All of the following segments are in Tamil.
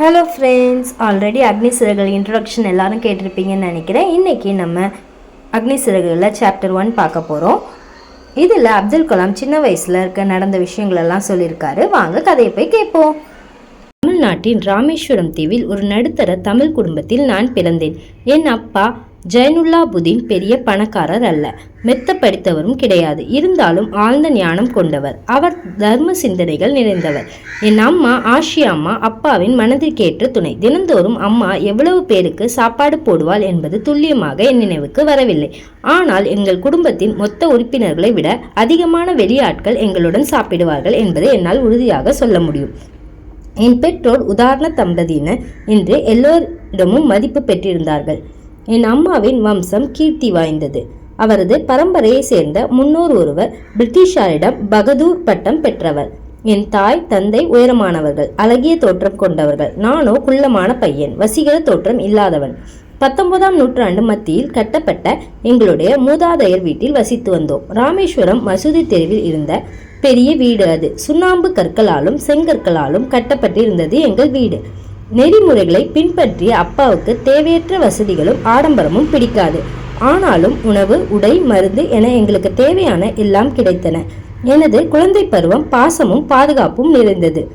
Hello friends already Agni Siragugal introduction எல்லாரும் கேட்டிருப்பீங்கன்னு நினைக்கிறேன். இன்றைக்கி நம்ம அக்னி சிறகுகளில் சாப்டர் ஒன் பார்க்க போகிறோம் இதில் அப்துல் கலாம் சின்ன வயசில் இருக்க நடந்த விஷயங்களெல்லாம் சொல்லியிருக்காரு. வாங்க கதையை போய் கேட்போம். தமிழ்நாட்டின் ராமேஸ்வரம் தீவில் ஒரு நடுத்தர தமிழ் குடும்பத்தில் நான் பிறந்தேன். என் அப்பா ஜெயனுல்லாபுதீன் பெரிய பணக்காரர் அல்ல. மெத்த படித்தவரும் கிடையாது. இருந்தாலும் ஆழ்ந்த ஞானம் கொண்டவர். அவர் தர்ம சிந்தனைகள் நிறைந்தவர். என் அம்மா ஆஷி அம்மா அப்பாவின் மனதிற்கேற்ற துணை. தினந்தோறும் அம்மா எவ்வளவு பேருக்கு சாப்பாடு போடுவாள் என்பது துல்லியமாக என் நினைவுக்கு வரவில்லை. ஆனால் எங்கள் குடும்பத்தின் மொத்த உறுப்பினர்களை விட அதிகமான வெளியாட்கள் எங்களுடன் சாப்பிடுவார்கள் என்பதை என்னால் உறுதியாக சொல்ல முடியும். என் பெற்றோர் உதாரண தம்பதியினர் என்று எல்லோரிடமும் மதிப்பு பெற்றிருந்தார்கள். என் அம்மாவின் வம்சம் கீர்த்தி வாய்ந்தது. அவரது பரம்பரையை சேர்ந்த முன்னோர் ஒருவர் பிரிட்டிஷாரிடம் பகதூர் பட்டம் பெற்றவர். என் தாய் தந்தை உயரமானவர்கள் அழகிய தோற்றம் கொண்டவர்கள். நானோ குள்ளமான பையன் வசீகர தோற்றம் இல்லாதவன். பத்தொன்பதாம் நூற்றாண்டு மத்தியில் கட்டப்பட்ட எங்களுடைய மூதாதையர் வீட்டில் வசித்து வந்தோம். ராமேஸ்வரம் மசூதி தெருவில் இருந்த பெரிய வீடு அது. சுண்ணாம்பு கற்களாலும் செங்கற்களாலும் கட்டப்பட்டிருந்தது எங்கள் வீடு. நெறிமுறைகளை பின்பற்றிய அப்பாவுக்கு தேவையற்ற வசதிகளும் ஆடம்பரமும் பிடிக்காது. ஆனாலும் உணவு உடை மருந்து என எங்களுக்கு தேவையான எல்லாம் கிடைத்தன. எனது குழந்தை பருவம் பாசமும் பாதுகாப்பும் நிறைந்தது.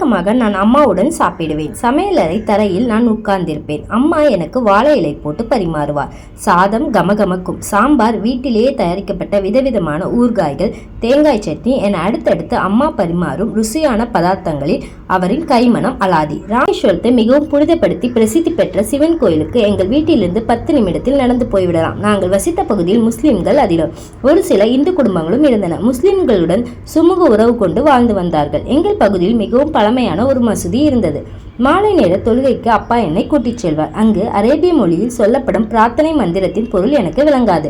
வழக்கமாக நான் அம்மாவுடன் சாப்பிடுவேன். சமையலறை தரையில் நான் உட்கார்ந்திருப்பேன். அம்மா எனக்கு வாழை இலை போட்டு பரிமாறுவார். சாதம் கமகமக்கும். சாம்பார் வீட்டிலேயே தயாரிக்கப்பட்ட விதவிதமான ஊறுகாய்கள் தேங்காய் சட்னி என அடுத்தடுத்து அம்மா பரிமாறும் ருசியான பதார்த்தங்களில் அவரின் கைமணம் அலாதி. ராமேஸ்வரத்தை மிகவும் புனிதப்படுத்தி பிரசித்தி பெற்ற சிவன் கோயிலுக்கு எங்கள் வீட்டிலிருந்து பத்து நிமிடத்தில் நடந்து போய்விடலாம். நாங்கள் வசித்த பகுதியில் முஸ்லிம்கள் அதிகம். ஒரு சில இந்து குடும்பங்களும் இருந்தன. முஸ்லிம்களுடன் சுமூக உறவு கொண்டு வாழ்ந்து வந்தார்கள். எங்கள் பகுதியில் மிகவும் பல பழமையான ஒரு மசூதி இருந்தது. மாலை நேர தொழுகைக்கு அப்பா என்னை கூட்டிச் செல்வார். அங்கு அரேபிய மொழியில் சொல்லப்படும் பிரார்த்தனை மந்திரத்தின் பொருள் எனக்கு விளங்காது.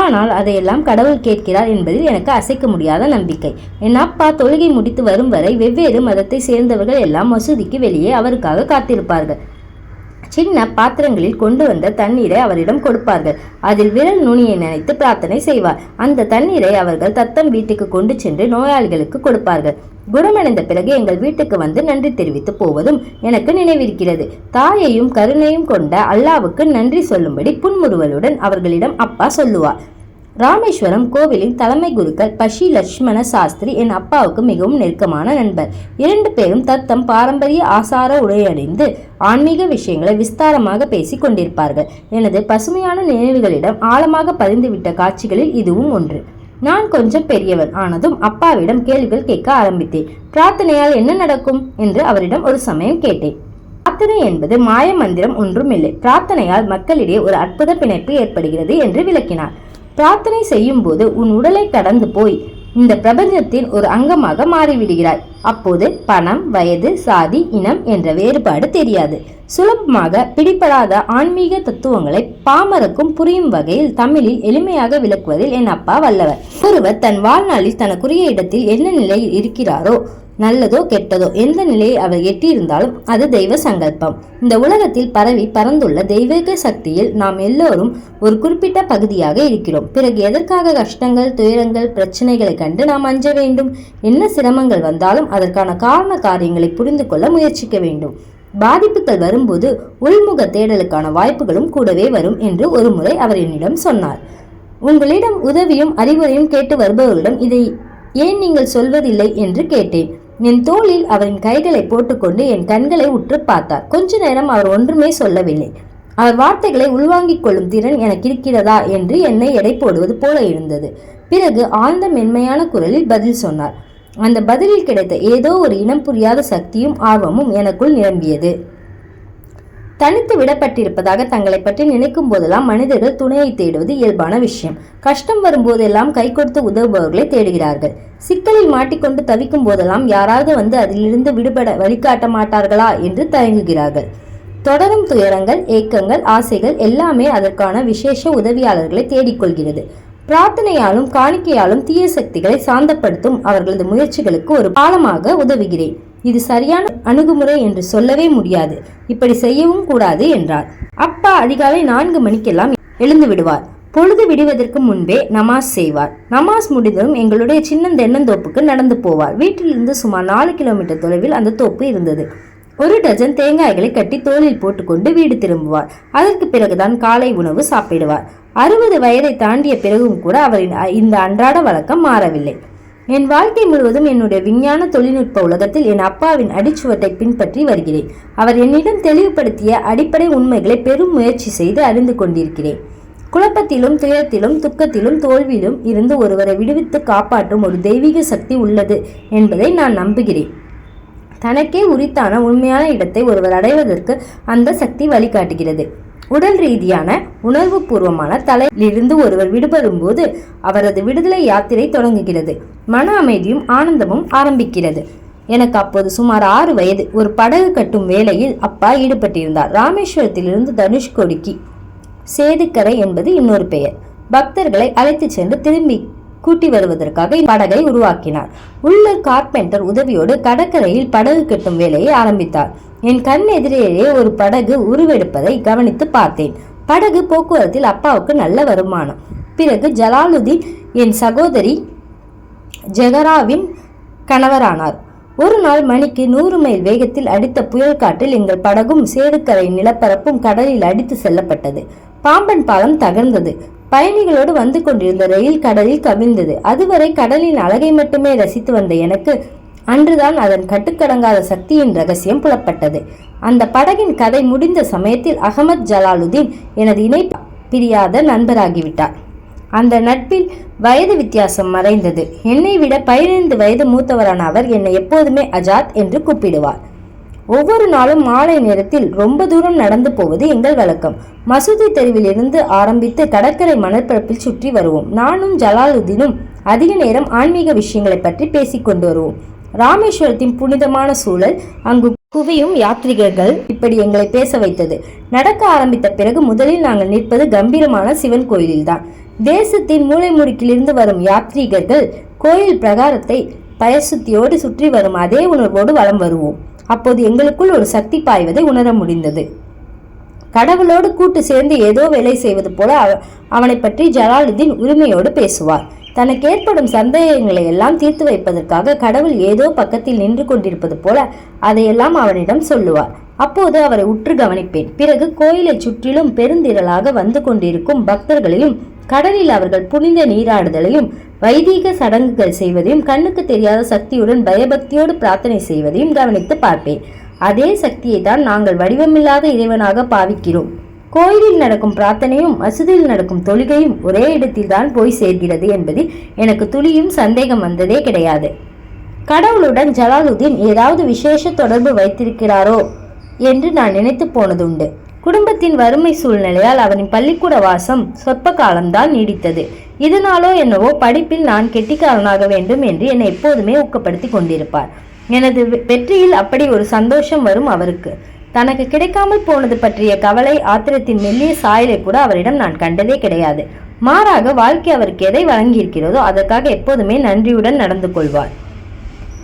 ஆனால் அதையெல்லாம் கடவுள் கேட்கிறார் என்பதில் எனக்கு அசைக்க முடியாத நம்பிக்கை. என் அப்பா தொழுகை முடித்து வரும் வரை வெவ்வேறு மதத்தை சேர்ந்தவர்கள் எல்லாம் மசூதிக்கு வெளியே அவருக்காக காத்திருப்பார்கள். சின்ன பாத்திரங்களில் கொண்டு வந்த தண்ணீரை அவரிடம் கொடுப்பார்கள். அதில் விரல் நுனியை நினைத்து பிரார்த்தனை செய்வார். அந்த தண்ணீரை அவர்கள் தத்தம் வீட்டுக்கு கொண்டு சென்று நோயாளிகளுக்கு கொடுப்பார்கள். குணமடைந்த பிறகு எங்கள் வீட்டுக்கு வந்து நன்றி தெரிவித்து போவதும் எனக்கு நினைவிருக்கிறது. தாயையும் கருணையும் கொண்ட அல்லாவுக்கு நன்றி சொல்லும்படி புன்முறுவலுடன் அவர்களிடம் அப்பா சொல்லுவார். ராமேஸ்வரம் கோவிலின் தலைமை குருக்கள் பஷி லட்சுமண சாஸ்திரி என் அப்பாவுக்கு மிகவும் நெருக்கமான நண்பர். இரண்டு பேரும் தத்தம் பாரம்பரிய ஆசார உடையணிந்து ஆன்மீக விஷயங்களை விஸ்தாரமாக பேசிக் கொண்டிருப்பார்கள். எனது பசுமையான நினைவுகளிடம் ஆழமாக பதிந்துவிட்ட காட்சிகளில் இதுவும் ஒன்று. நான் கொஞ்சம் பெரியவன் ஆனதும் அப்பாவிடம் கேள்விகள் கேட்க ஆரம்பித்தேன். பிரார்த்தனையால் என்ன நடக்கும்? என்று அவரிடம் ஒரு சமயம் கேட்டேன். பிரார்த்தனை என்பது மாய மந்திரம் ஒன்றும் இல்லை பிரார்த்தனையால் மக்களிடையே ஒரு அற்புத பிணைப்பு ஏற்படுகிறது என்று விளக்கினார். பிரார்த்தனை செய்யும் போது உன் உடலை கடந்து போய் இந்த பிரபஞ்சத்தின் ஒரு அங்கமாக மாறிவிடுகிறாய். அப்போது பணம் வயது சாதி இனம் என்ற வேறுபாடு தெரியாது. சுலபமாக பிடிபடாத ஆன்மீக தத்துவங்களை பாமரக்கும் புரியும் வகையில் தமிழில் எளிமையாக விளக்குவதில் என் அப்பா வல்லவர். ஒருவர் தன் வாழ்நாளில் தனக்குரிய இடத்தில் என்ன நிலையில் இருக்கிறாரோ நல்லதோ கெட்டதோ எந்த நிலையை அவர் எட்டியிருந்தாலும் அது தெய்வ சங்கல்பம். இந்த உலகத்தில் பரவி பறந்துள்ள தெய்வீக சக்தியில் நாம் எல்லோரும் ஒரு குறிப்பிட்ட பகுதியாக இருக்கிறோம். பிறகு எதற்காக கஷ்டங்கள் துயரங்கள் பிரச்சனைகளை கண்டு நாம் அஞ்ச வேண்டும்? என்ன சிரமங்கள் வந்தாலும் அதற்கான காரண காரியங்களை புரிந்து கொள்ள முயற்சிக்க வேண்டும். பாதிப்புகள் வரும்போது உள்முக தேடலுக்கான வாய்ப்புகளும் கூடவே வரும் என்று ஒரு முறை அவர் என்னிடம் சொன்னார். உங்களிடம் உதவியும் அறிவுரையும் கேட்டு வருபவர்களிடம் இதை ஏன் நீங்கள் சொல்வதில்லை என்று கேட்டேன். என் தோளில் அவரின் கைகளை போட்டுக்கொண்டு என் கண்களை உற்று பார்த்தார். கொஞ்ச நேரம் அவர் ஒன்றுமே சொல்லவில்லை. அவர் வார்த்தைகளை உள்வாங்கிக் கொள்ளும் திறன் எனக்கு இருக்கிறதா என்று என்னை எடை போடுவது போல இருந்தது. பிறகு ஆழ்ந்த மென்மையான குரலில் பதில் சொன்னார். அந்த பதிலில் கிடைத்த ஏதோ ஒரு இனம் புரியாத சக்தியும் ஆர்வமும் எனக்குள் நிரம்பியது. தனித்து விடப்பட்டிருப்பதாக தங்களை பற்றி நினைக்கும் போதெல்லாம் மனிதர்கள் துணையை தேடுவது இயல்பான விஷயம். கஷ்டம் வரும்போதெல்லாம் கை கொடுத்து உதவுபவர்களை தேடுகிறார்கள். சிக்கலில் மாட்டிக்கொண்டு தவிக்கும் போதெல்லாம் யாராவது வந்து அதிலிருந்து விடுபட வழிகாட்ட மாட்டார்களா என்று தயங்குகிறார்கள். தொடரும் துயரங்கள் ஏக்கங்கள் ஆசைகள் எல்லாமே அதற்கான விசேஷ உதவியாளர்களை தேடிக்கொள்கிறது. பிரார்த்தனையாலும் காணிக்கையாலும் தீய சக்திகளை சாந்தப்படுத்தும் அவர்களது முயற்சிகளுக்கு ஒரு பாலமாக உதவுகிறேன். இது சரியான அணுகுமுறை என்று சொல்லவே முடியாது. இப்படி செய்யவும் கூடாது என்றார் அப்பா அதிகாலை நான்கு மணிக்கெல்லாம் எழுந்து விடுவார். பொழுது விடுவதற்கு முன்பே நமாஸ் செய்வார். நமாஸ் முடிந்ததும் எங்களுடைய சின்ன தென்னந்தோப்புக்கு நடந்து போவார். வீட்டிலிருந்து சுமார் நாலு கிலோமீட்டர் தொலைவில் அந்த தோப்பு இருந்தது. ஒரு டஜன் தேங்காய்களை கட்டி தோளில் போட்டுக்கொண்டு வீடு திரும்புவார். அதற்கு பிறகுதான் காலை உணவு சாப்பிடுவார். அறுபது வயதை தாண்டிய பிறகும் கூட அவரின் அ- இந்த அன்றாட வழக்கம் மாறவில்லை. என் வாழ்க்கை முழுவதும் என்னுடைய விஞ்ஞான தொழில்நுட்ப உலகத்தில் என் அப்பாவின் அடிச்சுவட்டை பின்பற்றி வருகிறேன். அவர் என்னிடம் தெளிவுபடுத்திய அடிப்படை உண்மைகளை பெரும் முயற்சி செய்து அறிந்து கொண்டிருக்கிறேன். குழப்பத்திலும் துயரத்திலும் துக்கத்திலும் தோல்வியிலும் இருந்து ஒருவரை விடுவித்து காப்பாற்றும் ஒரு தெய்வீக சக்தி உள்ளது என்பதை நான் நம்புகிறேன். தனக்கே உரித்தான உண்மையான இடத்தை ஒருவர் அடைவதற்கு அந்த சக்தி வழிகாட்டுகிறது. உடல் ரீதியான உணர்வுபூர்வமான தலையிலிருந்து ஒருவர் விடுபடும் போது அவரது விடுதலை யாத்திரை தொடங்குகிறது. மன அமைதியும் ஆனந்தமும் ஆரம்பிக்கிறது. எனக்கு அப்போது சுமார் ஆறு வயது. ஒரு படகு கட்டும் வேலையில் அப்பா ஈடுபட்டிருந்தார். ராமேஸ்வரத்திலிருந்து தனுஷ்கோடிக்கு சேதுக்கரை என்பது இன்னொரு பெயர். பக்தர்களை அழைத்துச் சென்று திரும்பி கூட்டி வருவதற்காக படகை உருவாக்கினார். உள்ளூர் கார்பெண்டர் உதவியோடு கடற்கரையில் படகு கட்டும் வேலையை ஆரம்பித்தார். என் கண் எதிரேயே ஒரு படகு உருவெடுப்பதை கவனித்து பார்த்தேன். படகு போக்குவரத்தில் அப்பாவுக்கு நல்ல வருமானம். பிறகு ஜலாலுதீன் என் சகோதரி ஜெகராவின் கணவரானார். ஒரு நாள் மணிக்கு நூறு மைல் வேகத்தில் அடித்த புயல் காட்டில் எங்கள் படகும் சேதுக்கரை நிலப்பரப்பும் கடலில் அடித்து செல்லப்பட்டது. பாம்பன் பாலம் தகர்ந்தது. பயணிகளோடு வந்து கொண்டிருந்த ரயில் கடலில் கவிழ்ந்தது. அதுவரை கடலின் அழகை மட்டுமே ரசித்து வந்த எனக்கு அன்றுதான் அதன் கட்டுக்கடங்காத சக்தியின் ரகசியம் புலப்பட்டது. அந்த படகின் கதை முடிந்த சமயத்தில் அகமது ஜலாலுதீன் எனது இணை பிரியாத நண்பராகிவிட்டார். அந்த நட்பில் வயது வித்தியாசம் மறைந்தது. என்னை விட பதினைந்து வயது மூத்தவரான அவர் என்னை எப்போதுமே அஜாத் என்று கூப்பிடுவார். ஒவ்வொரு நாளும் மாலை நேரத்தில் ரொம்ப தூரம் நடந்து போவது எங்கள் வழக்கம். மசூதி தெருவில் இருந்து ஆரம்பித்து கடற்கரை மணற்பரப்பில் சுற்றி வருவோம். நானும் ஜலாலுதீனும் அதிக நேரம் ஆன்மீக விஷயங்களை பற்றி பேசிக்கொண்டு வருவோம். ராமேஸ்வரத்தின் புனிதமான சூழல் அங்கு குவியும் யாத்ரிகர்கள் இப்படி எங்களை பேச வைத்தது. நடக்க ஆரம்பித்த பிறகு முதலில் நாங்கள் நிற்பது கம்பீரமான சிவன் கோயிலில்தான். தேசத்தின் மூளை முடுக்கிலிருந்து வரும் யாத்ரீகர்கள் கோயில் பிரகாரத்தை பயசுத்தியோடு சுற்றி வரும் அதே உணர்வோடு வலம் வருவோம். அப்போது எங்களுக்குள் ஒரு சக்தி பாய்வதை உணர முடிந்தது. கடவுளோடு கூட்டு சேர்ந்து ஏதோ வேலை செய்வது போல அவ- அவனை பற்றி ஜலாலுதீன் உரிமையோடு பேசுவார். தனக்கு ஏற்படும் சந்தேகங்களை எல்லாம் தீர்த்து வைப்பதற்காக கடவுள் ஏதோ பக்கத்தில் நின்று கொண்டிருப்பது போல அதையெல்லாம் அவனிடம் சொல்லுவார். அப்போது அவரை உற்று கவனிப்பேன். பிறகு கோயிலைச் சுற்றிலும் பெருந்திரளாக வந்து கொண்டிருக்கும் பக்தர்களையும் கடலில் அவர்கள் புனித நீராடுதலையும் வைதீக சடங்குகள் செய்வதையும் கண்ணுக்கு தெரியாத சக்தியுடன் பயபக்தியோடு பிரார்த்தனை செய்வதையும் கவனித்து பார்ப்பேன். அதே சக்தியை தான் நாங்கள் வடிவமில்லாத இறைவனாக பாவிக்கிறோம். கோயிலில் நடக்கும் பிரார்த்தனையும் மசூதியில் நடக்கும் தொழுகையும் ஒரே இடத்தில் தான் போய் சேர்கிறது என்பதில் எனக்கு துளியும் சந்தேகம் வந்ததே கிடையாது. கடவுளுடன் ஜலாலுதீன் ஏதாவது விசேஷ தொடர்பு வைத்திருக்கிறாரோ என்று நான் நினைத்து போனதுண்டு. குடும்பத்தின் வறுமை சூழ்நிலையால் அவனின் பள்ளிக்கூட வாசம் சொற்ப காலம்தான் நீடித்தது. இதனாலோ என்னவோ படிப்பில் நான் கெட்டிக்காரனாக வேண்டும் என்று என்னை எப்போதுமே ஊக்கப்படுத்தி கொண்டிருப்பார். எனது வெ- வெற்றியில் அப்படி ஒரு சந்தோஷம் வரும் அவருக்கு. தனக்கு கிடைக்காமல் போனது பற்றிய கவலை ஆத்திரத்தின் மெல்லிய சாயலை கூட அவரிடம் நான் கண்டதே கிடையாது. மாறாக வாழ்க்கை அவருக்கு எதை வழங்கியிருக்கிறதோ அதற்காக எப்போதுமே நன்றியுடன் நடந்து கொள்வார்.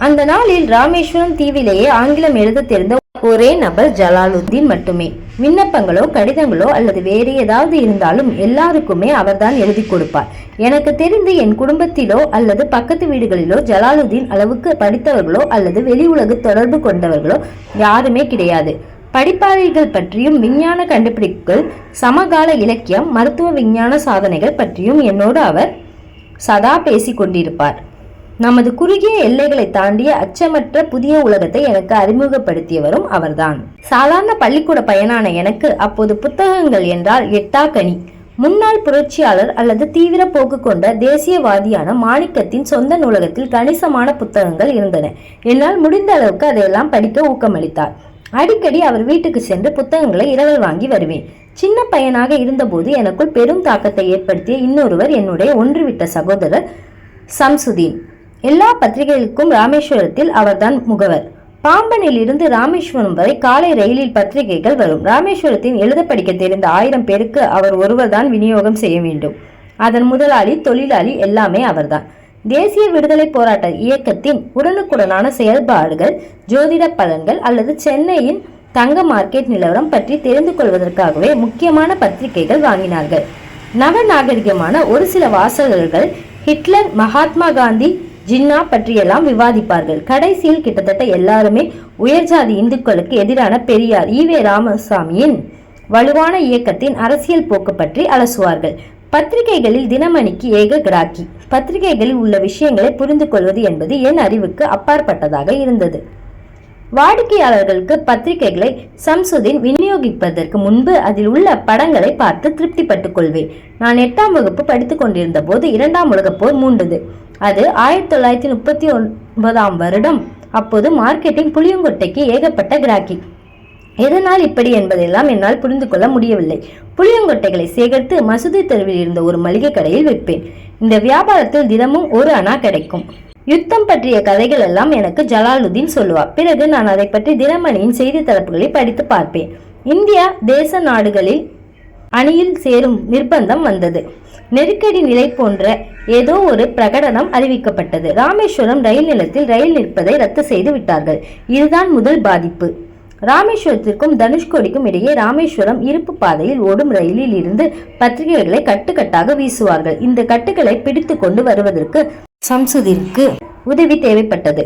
அந்த நாளில் ராமேஸ்வரம் தீவிலேயே ஆங்கிலம் எழுத தெரிந்த ஒரே நபர் ஜலாலுத்தீன் மட்டுமே. விண்ணப்பங்களோ கடிதங்களோ அல்லது வேறு ஏதாவது இருந்தாலும் எல்லாருக்குமே அவர்தான் எழுதி கொடுப்பார். எனக்கு தெரிந்து என் குடும்பத்திலோ அல்லது பக்கத்து வீடுகளிலோ ஜலாலுதீன் அளவுக்கு படித்தவர்களோ அல்லது வெளி உலக தொடர்பு கொண்டவர்களோ யாருமே கிடையாது. படிப்பாளிகள் பற்றியும் விஞ்ஞான கண்டுபிடிப்புகள் சமகால இலக்கியம் மருத்துவ விஞ்ஞான சாதனைகள் பற்றியும் என்னோடு அவர் சதா பேசிக் கொண்டிருப்பார். நமது குறுகிய எல்லைகளை தாண்டிய அச்சமற்ற புதிய உலகத்தை எனக்கு அறிமுகப்படுத்தியவரும் அவர்தான். சாதாரண பள்ளிக்கூட பயனான எனக்கு அப்போது புத்தகங்கள் என்றால் எட்டாக்கனி முன்னாள் புரட்சியாளர் அல்லது தீவிர போக்கு கொண்ட தேசியவாதியான மாணிக்கத்தின் சொந்த நூலகத்தில் கணிசமான புத்தகங்கள் இருந்தன. என்னால் முடிந்த அளவுக்கு அதையெல்லாம் படிக்க ஊக்கமளித்தார். அடிக்கடி அவர் வீட்டுக்கு சென்று புத்தகங்களை இரவல் வாங்கி வருவேன். சின்ன பையனாக இருந்தபோது எனக்குள் பெரும் தாக்கத்தை ஏற்படுத்திய இன்னொருவர் என்னுடைய ஒன்றுவிட்ட சகோதரர் சம்சுதீன். எல்லா பத்திரிகைகளுக்கும் ராமேஸ்வரத்தில் அவர்தான் முகவர். பாம்பனில் இருந்து ராமேஸ்வரம் வரை காலை ரயிலில் பத்திரிகைகள் வரும். ராமேஸ்வரத்தின் எழுத படிக்க தெரிந்த ஆயிரம் பேருக்கு அவர் ஒருவர்தான் விநியோகம் செய்ய வேண்டும். அதன் முதலாளி தொழிலாளி எல்லாமே அவர்தான். தேசிய விடுதலை போராட்ட இயக்கத்தின் உடனுக்குடனான செயல்பாடுகள் ஜோதிட பலன்கள் அல்லது சென்னையின் தங்க மார்க்கெட் நிலவரம் பற்றி தெரிந்து கொள்வதற்காகவே முக்கியமான பத்திரிகைகள் வாங்கினார்கள். நவநாகரிகமான ஒரு சில வாசகர்கள் ஹிட்லர் மகாத்மா காந்தி ஜின்னா பற்றியெல்லாம் விவாதிப்பார்கள். கடைசியில் கிட்டத்தட்ட எல்லாருமே உயர்ஜாதி இந்துக்களுக்கு எதிரான பெரியார் ஈவே ராமசாமியின் வலுவான இயக்கத்தின் அரசியல் போக்கு பற்றி அலசுவார்கள். பத்திரிகைகளில் தினமணிக்கு ஏக கிராக்கி. பத்திரிகைகளில் உள்ள விஷயங்களை புரிந்து கொள்வது என்பது என் அறிவுக்கு அப்பாற்பட்டதாக இருந்தது. வாடிக்கையாளர்களுக்கு பத்திரிகைகளை சம்சுதீன் விநியோகிப்பதற்கு முன்பு அதில் உள்ள படங்களை பார்த்து திருப்திப்பட்டுக் கொள்வேன். நான் எட்டாம் வகுப்பு படித்துக் கொண்டிருந்த போது இரண்டாம் உலகப் போர் மூண்டது. அது ஆயிரத்தி தொள்ளாயிரத்தி முப்பத்தி ஒன்பதாம் வருடம். அப்போது மார்க்கெட்டிங் புளியங்கொட்டைக்கு ஏகப்பட்ட கிராக்கி. எதனால் இப்படி என்பதெல்லாம் என்னால் புரிந்து கொள்ள முடியவில்லை. புளியங்கொட்டைகளை சேகரித்து மசூதி தெருவில் இருந்த ஒரு மளிகை கடையில் விற்பேன். இந்த வியாபாரத்தில் தினமும் ஒரு அணா கிடைக்கும். யுத்தம் பற்றிய கதைகள் எல்லாம் எனக்கு ஜலாலுதீன் சொல்லுவார். பிறகு நான் அதை பற்றி தினமணியின் செய்தி தரப்புகளை படித்து பார்ப்பேன். இந்தியா தேச நாடுகளில் அணியில் சேரும் நிர்பந்தம் வந்தது. நெருக்கடி நிலை போன்ற ஏதோ ஒரு பிரகடனம் அறிவிக்கப்பட்டது. ராமேஸ்வரம் ரயில் நிலையத்தில் ரயில் நிற்பதை ரத்து செய்து விட்டார்கள். இதுதான் முதல் பாதிப்பு. ராமேஸ்வரத்திற்கும் தனுஷ்கோடிக்கும் இடையே ராமேஸ்வரம் இருப்பு பாதையில் ஓடும் ரயிலில் இருந்து பத்திரிகைகளை கட்டுக்கட்டாக வீசுவார்கள். இந்த கட்டுகளை பிடித்து கொண்டு வருவதற்கு சம்சுதிற்கு உதவி தேவைப்பட்டது.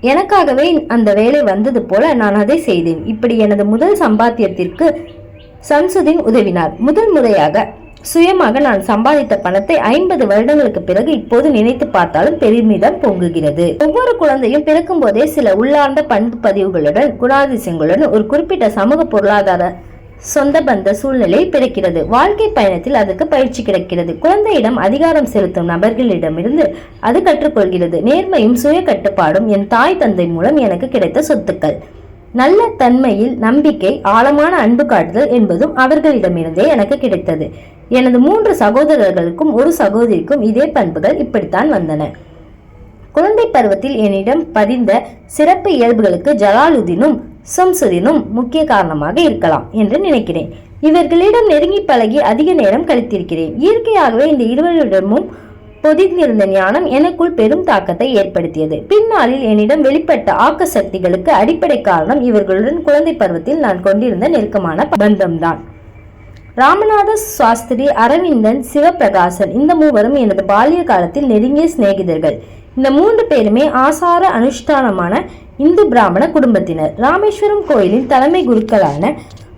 எனக்காகவே அந்த வேலை வந்தது போல நான் அதை செய்தேன். இப்படி எனது முதல் சம்பாத்தியத்திற்கு சம்சுதீன் உதவினார். முதல் முறையாக சுயமாக நான் சம்பாதித்த பணத்தை ஐம்பது வருடங்களுக்கு பிறகு இப்போது நினைத்து பார்த்தாலும் பெருமிதம் பொங்குகிறது. ஒவ்வொரு குழந்தையும் பிறக்கும் போதே சில உள்ளார்ந்த பண்பு பதிவுகளுடன் குணாதிசயங்களுடன் ஒரு குறிப்பிட்ட சமூக பொருளாதார சொந்த பந்த சூழ்நிலையில் பிறக்கிறது. வாழ்க்கை பயணத்தில் அதுக்கு பயிற்சி கிடைக்கிறது. குழந்தையிடம் அதிகாரம் செலுத்தும் நபர்களிடமிருந்து அது கற்றுக்கொள்கிறது. நேர்மையும் சுய கட்டுப்பாடும் என் தாய் தந்தை மூலம் எனக்கு கிடைத்த சொத்துக்கள். நல்ல தன்மையில் நம்பிக்கை ஆழமான அன்பு காட்டுதல் என்பதும் அவர்களிடமிருந்தே எனக்கு கிடைத்தது. எனது மூன்று சகோதரர்களுக்கும் ஒரு சகோதரிக்கும் இதே பண்புகள் இப்படித்தான் வந்தன. குழந்தை பருவத்தில் என்னிடம் பதிந்த சிறப்பு இயல்புகளுக்கு ஜலாலுதீனும் சம்சுதீனும் முக்கிய காரணமாக இருக்கலாம் என்று நினைக்கிறேன். இவர்களிடம் நெருங்கி பழகி அதிக நேரம் கழித்திருக்கிறேன். இயற்கையாகவே இந்த இருவரிடமும் பொதிந்திருந்த ஞானம் எனக்குள் பெரும் தாக்கத்தை ஏற்படுத்தியது. பின்னாளில் என்னிடம் வெளிப்பட்ட ஆக்க சக்திகளுக்கு அடிப்படை காரணம் இவர்களுடன் குழந்தை பருவத்தில் நான் கொண்டிருந்த நெருக்கமான பந்தம்தான். ராமநாத சாஸ்திரி அரவிந்தன் சிவபிரகாசன் இந்த மூவரும் எனது பாலிய காலத்தில் நெருங்கிய சிநேகிதர்கள். இந்த மூன்று பேருமே ஆசார அனுஷ்டானமான இந்து பிராமண குடும்பத்தினர். ராமேஸ்வரம் கோயிலின் தலைமை குருக்களான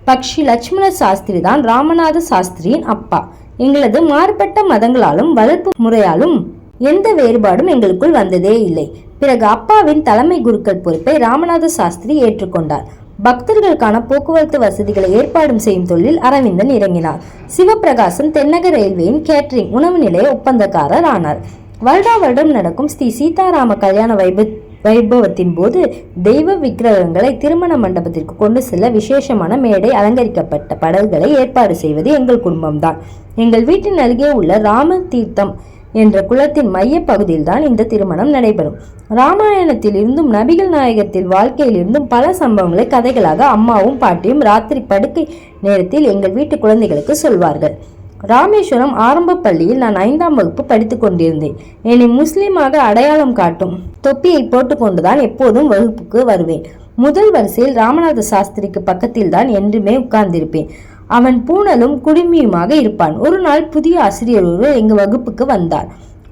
பக்ஷி லட்சுமண சாஸ்திரி தான் ராமநாத சாஸ்திரியின் அப்பா. எங்களது மாறுபட்ட மதங்களாலும் வளர்ப்பு முறையாலும் எந்த வேறுபாடும் எங்களுக்குள் வந்ததே இல்லை. பிறகு அப்பாவின் தலைமை குருக்கள் பொறுப்பை ராமநாத சாஸ்திரி ஏற்றுக்கொண்டார். பக்தர்களுக்கான போக்குவரத்து வசதிகளை ஏற்பாடும் செய்யும் தொழிலில் அரவிந்தன் இறங்கினார். சிவபிரகாசன் தென்னக ரயில்வேயின் கேட்டரிங் உணவு நிலைய ஒப்பந்தக்காரர் ஆனார். வருடா வருடம் நடக்கும் ஸ்ரீ சீதாராம கல்யாண வைபத் வைபவத்தின் போது தெய்வ விக்கிரகங்களை திருமண மண்டபத்திற்கு கொண்டு செல்ல விசேஷமான மேடை அலங்கரிக்கப்பட்ட படகுகளை ஏற்பாடு செய்வது எங்கள் குடும்பம்தான். எங்கள் வீட்டின் அருகே உள்ள ராம தீர்த்தம் என்ற குளத்தின் மைய பகுதியில்தான் இந்த திருமணம் நடைபெறும். ராமாயணத்தில் இருந்தும் நபிகள் நாயகத்தில் வாழ்க்கையில் இருந்தும் பல சம்பவங்களை கதைகளாக அம்மாவும் பாட்டியும் ராத்திரி படுக்கை நேரத்தில் எங்கள் வீட்டு குழந்தைகளுக்கு சொல்வார்கள். ராமேஸ்வரம் ஆரம்ப பள்ளியில் நான் ஐந்தாம் வகுப்பு படித்து கொண்டிருந்தேன். என்னை முஸ்லீமாக அடையாளம் காட்டும் தொப்பியை போட்டுக்கொண்டுதான் எப்போதும் வகுப்புக்கு வருவேன். முதல் வரிசையில் ராமநாத சாஸ்திரிக்கு பக்கத்தில் தான் என்றுமே உட்கார்ந்திருப்பேன். அவன் பூனலும் குடுமியுமாக இருப்பான். ஒரு நாள் புதிய ஆசிரியர் ஒருவர் எங்கள் வகுப்புக்கு வந்தார்.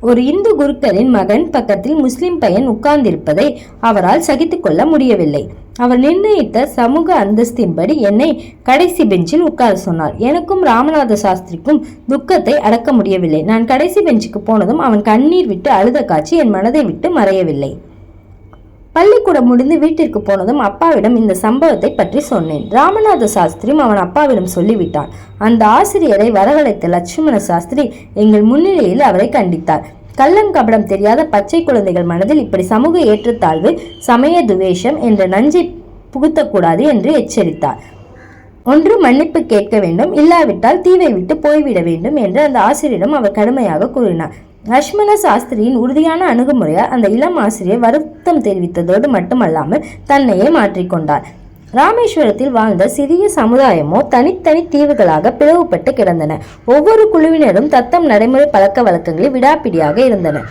ஒரு இந்து குருக்களின் மகன் பக்கத்தில் முஸ்லிம் பையன் உட்கார்ந்திருப்பதை அவரால் சகித்துக்கொள்ள முடியவில்லை. அவர் நிர்ணயித்த சமூக அந்தஸ்தின்படி என்னை கடைசி பெஞ்சில் உட்கார சொன்னார். எனக்கும் ராமநாத சாஸ்திரிக்கும் துக்கத்தை அடக்க முடியவில்லை. நான் கடைசி பெஞ்சுக்கு போனதும் அவன் கண்ணீர் விட்டு அழுத காட்சி என் மனதை விட்டு மறையவில்லை. பள்ளிக்கூடம் முடிந்து வீட்டிற்கு போனதும் அப்பாவிடம் இந்த சம்பவத்தை பற்றி சொன்னேன். ராமநாத சாஸ்திரியும் அவன் அப்பாவிடம் சொல்லிவிட்டான். அந்த ஆசிரியரை வரவழைத்த லட்சுமண சாஸ்திரி எங்கள் முன்னிலையில் அவரை கண்டித்தார். கள்ளம் கபடம் தெரியாத பச்சை குழந்தைகள் மனதில் இப்படி சமூக ஏற்றத்தாழ்வு சமய துவேஷம் என்ற நஞ்சை புகுத்தக்கூடாது என்று எச்சரித்தார். ஒன்று மன்னிப்பு கேட்க வேண்டும் இல்லாவிட்டால் தீவை விட்டு போய்விட வேண்டும் என்று அந்த ஆசிரியரிடம் அவர் கடுமையாக கூறினார். லட்சுமண சாஸ்திரியின் உறுதியான அணுகுமுறையால் அந்த இளம் ஆசிரியர் வருத்தம் தெரிவித்ததோடு மட்டுமல்லாமல் தன்னையே மாற்றிக்கொண்டார் ராமேஸ்வரத்தில் வாழ்ந்த சிறிய சமுதாயமோ தனித்தனி தீவுகளாக பிளவுபட்டு கிடந்தன. ஒவ்வொரு குழுவினரும் தத்தம் நடைமுறை பழக்க வழக்கங்களில் விடாப்பிடியாக இருந்தன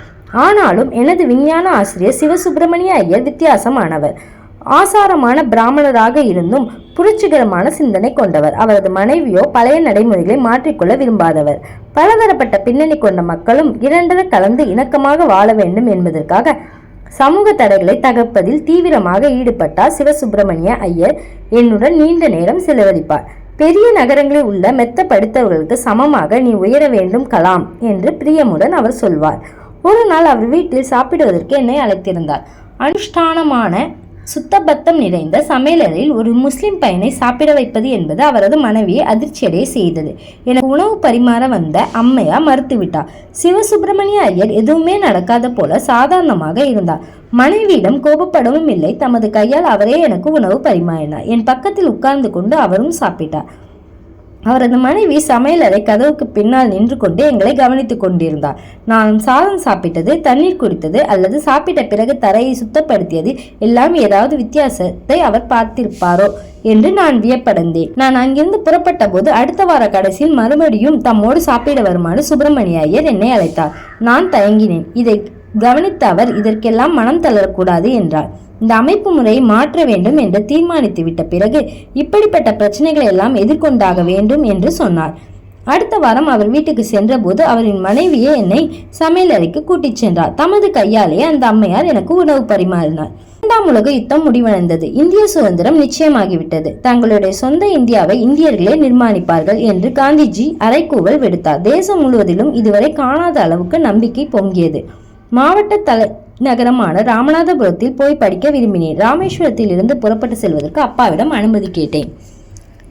ஆனாலும் எனது விஞ்ஞான ஆசிரியர் சிவசுப்பிரமணிய ஐயர் வித்தியாசமானவர். ஆசாரமான பிராமணராக இருந்தும் புரட்சிகரமான சிந்தனை கொண்டவர். அவரது மனைவியோ பழைய நடைமுறைகளை மாற்றிக்கொள்ள விரும்பாதவர். பலதரப்பட்ட பின்னணி கொண்ட மக்களும் இரண்டர கலந்து இணக்கமாக வாழ வேண்டும் என்பதற்காக சமூக தடைகளை தகர்ப்பதில் தீவிரமாக ஈடுபட்டார் சிவசுப்பிரமணிய ஐயர். என்னுடன் நீண்ட நேரம் செலவழிப்பார். பெரிய நகரங்களில் உள்ள மெத்த படித்தவர்களுக்கு சமமாக நீ உயர வேண்டும் கலாம் என்று பிரியமுடன் அவர் சொல்வார். ஒரு நாள் அவர் வீட்டில் சாப்பிடுவதற்கு என்னை அழைத்திருந்தார். அனுஷ்டானமான சுத்தபத்தம் நிறைந்த சமையலறையில் ஒரு முஸ்லிம் பையனை சாப்பிட வைப்பது என்பது அவரது மனைவியை அதிர்ச்சியடைய செய்தது. எனக்கு உணவு பரிமாற வந்த அம்மையா மறுத்துவிட்டார். சிவசுப்பிரமணிய ஐயர் எதுவுமே நடக்காத போல சாதாரணமாக இருந்தார். மனைவியிடம் கோபப்படவும் இல்லை. தமது கையால் அவரே எனக்கு உணவு பரிமாறினார். என் பக்கத்தில் உட்கார்ந்து கொண்டு அவரும் சாப்பிட்டார். அவரது மனைவி சமையலறை கதவுக்கு பின்னால் நின்று கொண்டு எங்களை கவனித்துக் கொண்டிருந்தார். நான் சாதம் சாப்பிட்டது தண்ணீர் குடித்தது அல்லது சாப்பிட்ட பிறகு தரையை சுத்தப்படுத்தியது எல்லாம் ஏதாவது வித்தியாசத்தை அவர் பார்த்திருப்பாரோ என்று நான் வியப்படைந்தேன். நான் அங்கிருந்து புறப்பட்ட போது அடுத்த வார கடைசியில் மறுபடியும் தம்மோடு சாப்பிட வருமாறு சுப்பிரமணிய ஐயர் என்னை அழைத்தார். நான் தயங்கினேன். இதை கவனித்த அவர் இதற்கெல்லாம் மனம் தளரக்கூடாது என்றார். இந்த அமைப்பு முறையை மாற்ற வேண்டும் என்று தீர்மானித்து விட்ட பிறகு இப்படிப்பட்ட பிரச்சனைகளை எல்லாம் எதிர்கொண்டாக வேண்டும் என்று சொன்னார். அடுத்த வாரம் அவர் வீட்டுக்கு சென்றபோது அவரின் மனைவியே என்னை சமையலறைக்கு கூட்டிச் சென்றார். தமது கையாலே அந்த அம்மையார் எனக்கு உணவு பரிமாறினார். இரண்டாம் உலக யுத்தம் முடிவடைந்தது. இந்திய சுதந்திரம் நிச்சயமாகிவிட்டது. தங்களுடைய சொந்த இந்தியாவை இந்தியர்களே நிர்மாணிப்பார்கள் என்று காந்திஜி அரைக்கூவல் விடுத்தார். தேசம் முழுவதிலும் இதுவரை காணாத அளவுக்கு நம்பிக்கை பொங்கியது. மாவட்ட தலை நகரமான ராமநாதபுரத்தில் போய் படிக்க விரும்பினேன். ராமேஸ்வரத்தில் இருந்து புறப்பட்டு செல்வதற்கு அப்பாவிடம் அனுமதி கேட்டேன்.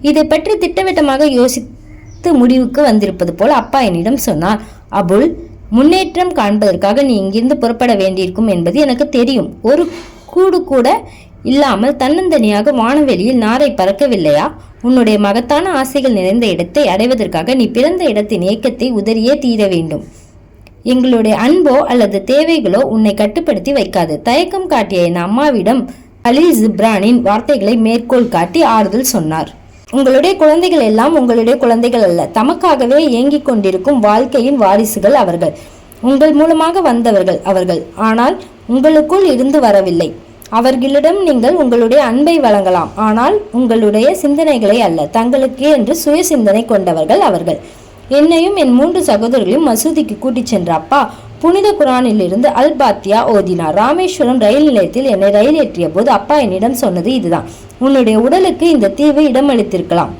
இதை பற்றி திட்டவட்டமாக யோசித்து முடிவுக்கு வந்திருப்பது போல் அப்பா என்னிடம் சொன்னார் அபுல் முன்னேற்றம் காண்பதற்காக நீ இங்கிருந்து புறப்பட வேண்டியிருக்கும் என்பது எனக்கு தெரியும். ஒரு கூடு கூட இல்லாமல் தன்னந்தனியாக வானவெளியில் நாரை பறக்கவில்லையா? உன்னுடைய மகத்தான ஆசைகள் நிறைந்த இடத்தை அடைவதற்காக நீ பிறந்த இடத்தின் ஏக்கத்தை உதறியே தீர வேண்டும். எங்களுடைய அன்போ அல்லது தேவைகளோ உன்னை கட்டுப்படுத்தி வைக்காது. தயக்கம் காட்டிய என் அம்மாவிடம் அலில் ஜிப்ரானின் வார்த்தைகளை மேற்கோள் காட்டி ஆறுதல் சொன்னார். உங்களுடைய குழந்தைகள் எல்லாம் உங்களுடைய குழந்தைகள் அல்ல. தமக்காகவே இயங்கிக் கொண்டிருக்கும் வாழ்க்கையின் வாரிசுகள் அவர்கள். உங்கள் மூலமாக வந்தவர்கள் அவர்கள். ஆனால் உங்களுக்குள் இருந்து வரவில்லை. அவர்களிடம் நீங்கள் உங்களுடைய அன்பை வழங்கலாம். ஆனால் உங்களுடைய சிந்தனைகளை அல்ல. தங்களுக்கே என்று சுய சிந்தனை கொண்டவர்கள் அவர்கள். என்னையும் என் மூன்று சகோதரர்களையும் மசூதிக்கு கூட்டிச் சென்ற அப்பா புனித குரானிலிருந்து அல் பாத்தியா ஓதினார். ராமேஸ்வரம் ரயில் நிலையத்தில் என்னை ரயில் ஏற்றிய போது அப்பா என்னிடம் சொன்னது இதுதான். உன்னுடைய உடலுக்கு இந்த தீவு இடமளித்திருக்கலாம்.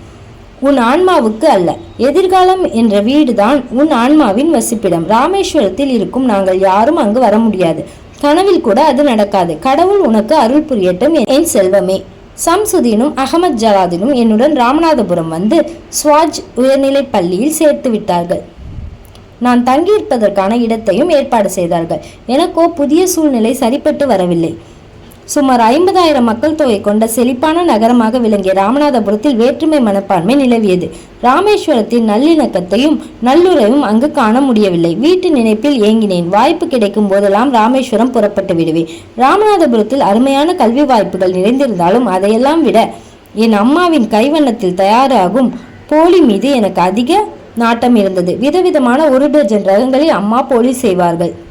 உன் ஆன்மாவுக்கு அல்ல. எதிர்காலம் என்ற வீடுதான் உன் ஆன்மாவின் வசிப்பிடம். ராமேஸ்வரத்தில் இருக்கும் நாங்கள் யாரும் அங்கு வர முடியாது. கனவில் கூட அது நடக்காது. கடவுள் உனக்கு அருள் புரியட்டும். என் செல்வமே. சம்சுதீனும் அகமது ஜலாதினும் என்னுடன் ராமநாதபுரம் வந்து ஸ்வாஜ் உயர்நிலைப் பள்ளியில் சேர்த்து விட்டார்கள். நான் தங்கியிருப்பதற்கான இடத்தையும் ஏற்பாடு செய்தார்கள். எனக்கோ புதிய சூழ்நிலை சரிப்பட்டு வரவில்லை. சுமார் ஐம்பதாயிரம் மக்கள் தொகை கொண்ட செழிப்பான நகரமாக விளங்கிய ராமநாதபுரத்தில் வேற்றுமை மனப்பான்மை நிலவியது. ராமேஸ்வரத்தின் நல்லிணக்கத்தையும் நல்லுறவும் அங்கு காண முடியவில்லை. வீட்டு நினைப்பில் ஏங்கினேன். வாய்ப்பு கிடைக்கும் போதெல்லாம் ராமேஸ்வரம் புறப்பட்டு விடுவேன். ராமநாதபுரத்தில் அருமையான கல்வி வாய்ப்புகள் நிறைந்திருந்தாலும் அதையெல்லாம் விட என் அம்மாவின் கைவண்ணத்தில் தயாராகும் போலி மீது எனக்கு அதிக நாட்டம் இருந்தது. விதவிதமான ஒரு டஜன் ரகங்களில் அம்மா போலி செய்வார்கள்.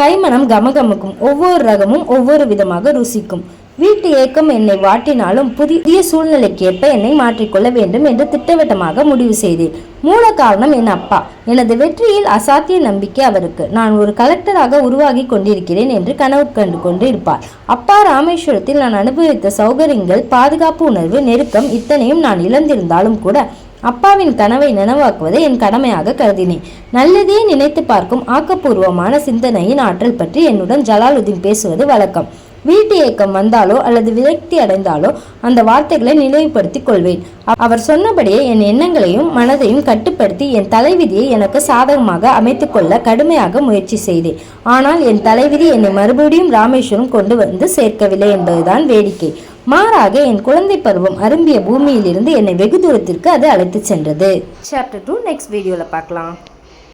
கைமணம் கமகமக்கும் ஒவ்வொரு ரகமும் ஒவ்வொரு விதமாக ருசிக்கும். வீட்டு ஏக்கம் என்னை வாட்டினாலும் புதிய சூழ்நிலைக்கேற்ப என்னை மாற்றிக்கொள்ள வேண்டும் என்று திட்டவட்டமாக முடிவு செய்தேன். மூல காரணம் என் அப்பா. எனது வெற்றியில் அசாத்திய நம்பிக்கை அவருக்கு. நான் ஒரு கலெக்டராக உருவாகி கொண்டிருக்கிறேன் என்று கனவு கண்டு கொண்டு இருப்பார் அப்பா ராமேஸ்வரத்தில் நான் அனுபவித்த சௌகரியங்கள் பாதுகாப்பு உணர்வு நெருக்கம் இத்தனையும் நான் இழந்திருந்தாலும் கூட அப்பாவின் கனவை நனவாக்குவதை என் கடமையாக கருதினேன். நல்லதே நினைத்து பார்க்கும் ஆக்கப்பூர்வமான சிந்தனையின் ஆற்றல் பற்றி என்னுடன் ஜலாலுதீன் பேசுவது வழக்கம். வீட்டு இயக்கம் வந்தாலோ அல்லது விரக்தி அடைந்தாலோ அந்த வார்த்தைகளை நினைவுபடுத்திக் கொள்வேன். அவர் சொன்னபடியே என் எண்ணங்களையும் மனதையும் கட்டுப்படுத்தி என் தலைவிதியை எனக்கு சாதகமாக அமைத்து கொள்ள கடுமையாக முயற்சி செய்தேன். ஆனால் என் தலைவிதி என்னை மறுபடியும் ராமேஸ்வரம் கொண்டு வந்து சேர்க்கவில்லை என்பதுதான் வேடிக்கை. மாறாக என் குழந்தை பருவம் அரும்பிய பூமியிலிருந்து என்னை வெகு தூரத்திற்கு அது அழைத்து சென்றது. சாப்டர் டூ நெக்ஸ்ட் வீடியோவில் பார்க்கலாம்.